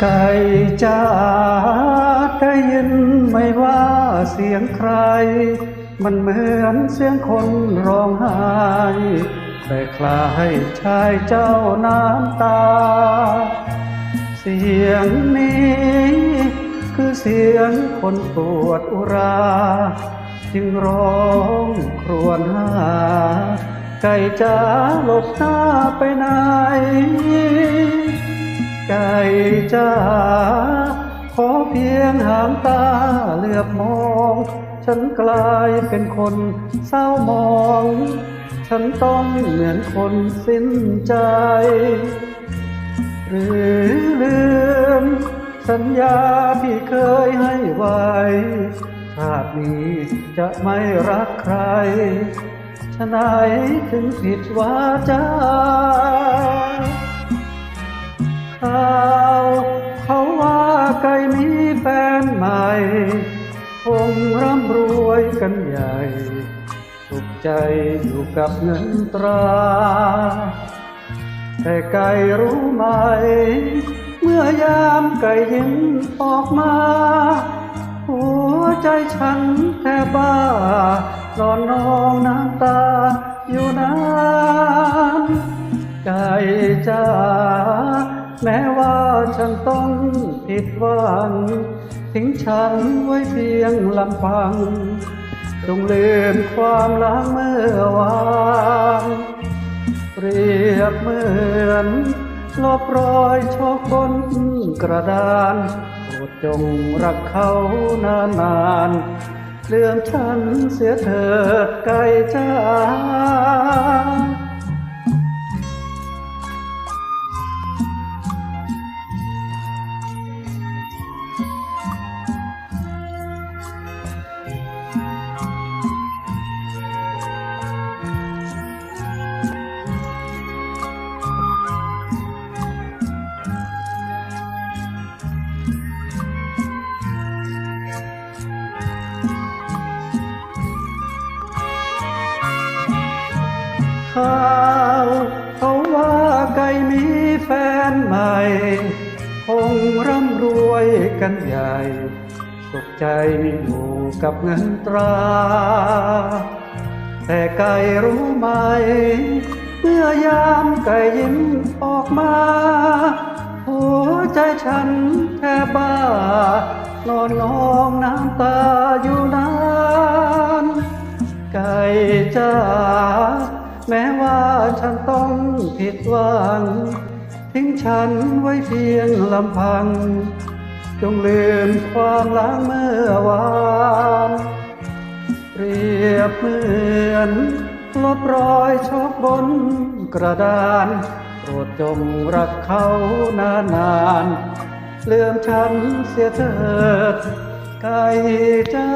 ไก่จ้าได้ยินไหมว่าเสียงใคร มันเหมือนเสียงคนร้องไห้แต่คลายชายเจ้าน้ำตา เสียงนี้ คือเสียงคนปวดอุรา จึงร้องครวญหา ไก่จ้าหลบหน้าไปไหน ไก่จ้าขอเพียงหางตาเหลือบมอง ฉันกลายเป็นคนเศร้ามอง ฉันต้องเหมือนคนสิ้นใจ หรือลืม สัญญาที่เคยให้ไว้ชาตินี้จะไม่รักใครฉะไหนถึงผิดวาจา ข่าวเขาว่าไก่มีแฟนใหม่ คงร่ำรวยกันใหญ่ สุขใจอยู่กับเงินตรา แต่ไก่รู้ไหม เมื่อยามไก่ยิ้มออกมา หัวใจฉันแทบบ้านอนนองน้ำตาอยู่นานไก่จ้า แม้ว่าฉันต้องผิดหวังทิ้งฉันไว้เพียงลำพัง จงลืมความหลังเมื่อวานเปรียบเหมือนลบรอยโชคบนกระดานโปรดจงรักเขานานนานๆลืมฉันเสียเถิดไก่จ้า ข่าวเขาว่าไก่มีแฟนใหม่ คงร่ำรวยกันใหญ่ตกใจอยู่กับเงินตรา แต่ไก่รู้ไหม เมื่อยามไก่ยิ้มออกมา หัวใจฉันแทบบ้านอนนองน้ำตาอยู่นาน ไก่จ้า แม้ว่าฉันต้องผิดหวัง ทิ้งฉันไว้เพียงลำพัง จงลืมความหลังเมื่อวานเปรียบเหมือนลบรอยชอกบนกระดานโปรดจงรักเขานานนานๆลืมฉันเสียเถิดไก่จ้า